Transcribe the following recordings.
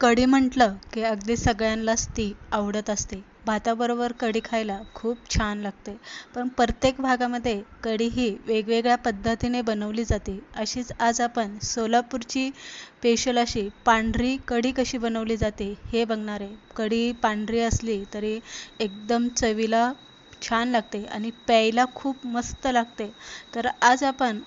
कढी म्हटलं की अगदी सगळ्यांनाच ती आवडत असते. भाताबरोबर कढी खायला खूप छान लागते. पण प्रत्येक भागामध्ये कढी ही वेगवेगळ्या पद्धतीने बनवली जाते. अशीच आज आपण सोलापूरची स्पेशल अशी पांढरी कढी कशी बनवली जाते हे बघणार आहे. कढी पांढरी असली तरी एकदम चवीला छान लागते आणि प्यायला खूप मस्त लागते. तर आज आपण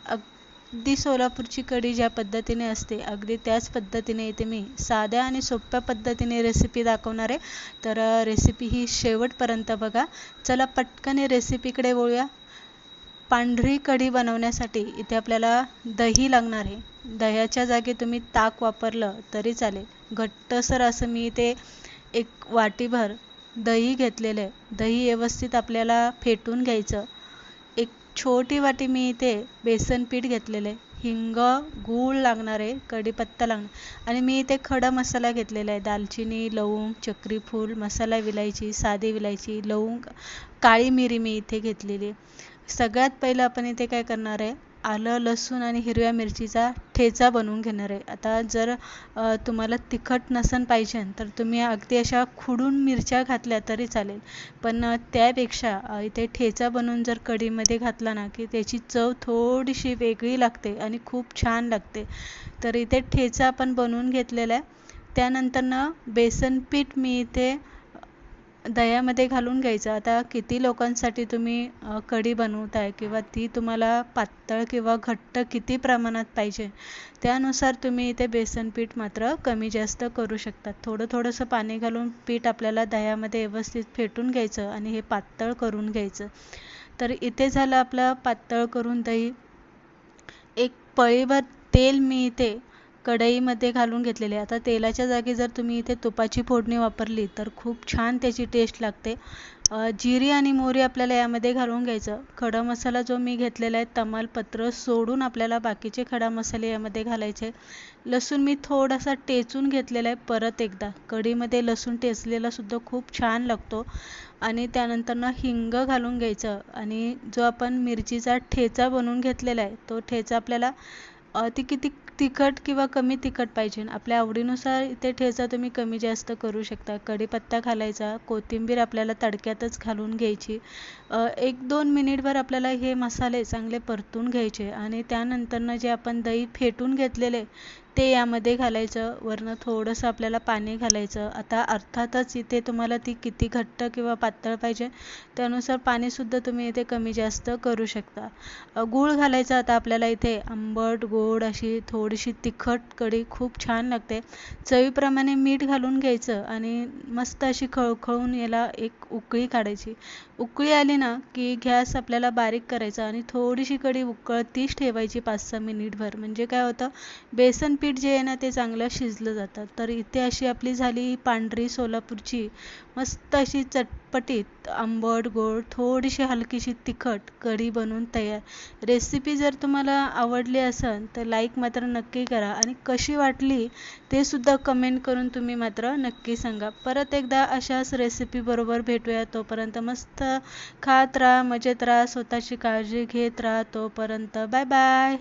अगदी सोलापूरची कढी ज्या पद्धतीने असते अगदी त्याच पद्धतीने इथे मी साध्या आणि सोप्या पद्धतीने रेसिपी दाखवणार आहे. तर रेसिपी ही शेवटपर्यंत बघा. चला पटकन रेसिपीकडे वळूया. पांढरी कढी बनवण्यासाठी इथे आपल्याला दही लागणार आहे. दह्याच्या जागी तुम्ही ताक वापरलं तरी चालेल. घट्टसर असं मी इथे एक वाटीभर दही घेतलेलं आहे. दही व्यवस्थित आपल्याला फेटून घ्यायचं. छोटी वाटी मी इथे बेसन पीठ घेतलेलं आहे. हिंग गूळ लागणार आहे कढीपत्ता लागणार. आणि मी इथे खडा मसाला घेतलेला आहे. दालचिनी लवंग चक्रीफूल मसाला विलायची साधी विलायची लवंग काळी मिरी मी इथे घेतलेली सगळ्यात पहिलं आपण इथे काय करणार आहे? आलं लसूण आणि हिरव्या मिरचीचा ठेचा बनवून घेणार आहे. आता जर तुम्हाला तिखट नसन पाहिजे तर तुम्ही अगदी अशा खुडून मिरच्या घातल्या तरी चालेल. पण त्यापेक्षा इथे ठेचा बनवून जर कढीमध्ये घातला ना की त्याची चव थोडीशी वेगळी लागते आणि खूप छान लागते. तर इथे ठेचा आपण बनवून घेतलेला आहे. त्यानंतरनं बेसन पीठ मी इथे दह्यामध्ये घालून घ्यायचं. आता किती लोकांसाठी तुम्ही कढी बनवताय किंवा ती तुम्हाला पातळ किंवा घट्ट किती प्रमाणात पाहिजे त्यानुसार तुम्ही इथे बेसन पीठ मात्र कमी जास्त करू शकता थोडं थोडंसं पाणी घालून पीठ आपल्याला दह्यामध्ये व्यवस्थित फेटून घ्यायचं आणि हे पातळ करून घ्यायचं. तर इथे झालं आपलं पातळ करून दही. एक पळीभर तेल मी इथे कढईमध्ये घालून घेतलेले आता तेलाच्या जागी जर तुम्ही इथे तुपाची फोडणी वापरली तर खूप छान त्याची टेस्ट लागते. जिरी आणि मोहरी आपल्याला यामध्ये घालून घ्यायचं. खडा मसाला जो मी घेतलेला आहे तमालपत्र सोडून आपल्याला बाकीचे खडा मसाले यामध्ये घालायचे. लसूण मी थोडासा टेचून घेतलेला आहे परत एकदा. कढीमध्ये लसूण टेचलेला सुद्धा खूप छान लागतो. आणि त्यानंतर हिंग घालून घ्यायचं. आणि जो आपण मिरचीचा ठेचा बनवून घेतलेला आहे तो ठेचा आपल्याला ती किती तिखट किंवा कमी तिखट पाहिजे. आपल्या आवडीनुसार इथे ठेचा तुम्ही कमी जास्त करू शकता. कढीपत्ता घालायचा कोथिंबीर आपल्याला तडक्यातच घालून घ्यायची. एक दोन मिनिटभर आपल्याला हे मसाले चांगले परतून घ्यायचे आणि त्यानंतरनं जे आपण दही फेटून घेतलेले ते यामध्ये घालायचं वरनं थोडंसं आपल्याला पाणी घालायचं. आता अर्थातच इथे तुम्हाला ती किती घट्ट किंवा पातळ पाहिजे त्यानुसार पाणीसुद्धा तुम्ही इथे कमी जास्त करू शकता. गूळ घालायचं आता आपल्याला इथे. आंबट गोड अशी थोडीशी तिखट कढी खूप छान लागते. चवीप्रमाणे मीठ घालून घ्यायचं आणि मस्त अशी खळखळून याला एक उकळी काढायची. उकळी आली ना की गॅस आपल्याला बारीक करायचा आणि थोडीशी कढी उकळतीच ठेवायची पाच सहा मिनिटभर. म्हणजे काय होतं? बेसन पीठ जे आहे ना ते चांगलं शिजलं जातं. तर इथे अशी आपली झाली पांढरी सोलापूरची मस्त अशी चटपटीत आंबट गोड थोडीशी हलकीशी तिखट कढी बनवून तयार. रेसिपी जर तुम्हाला आवडली असेल तर लाईक मात्र नक्की करा आणि कशी वाटली ते सुद्धा कमेंट करून तुम्ही मात्र नक्की सांगा. परत एकदा अशाच रेसिपीबरोबर भेटूया. तोपर्यंत मस्त खात राहा मजेत राहा स्वतःची काळजी घेत राहा. तोपर्यंत बाय बाय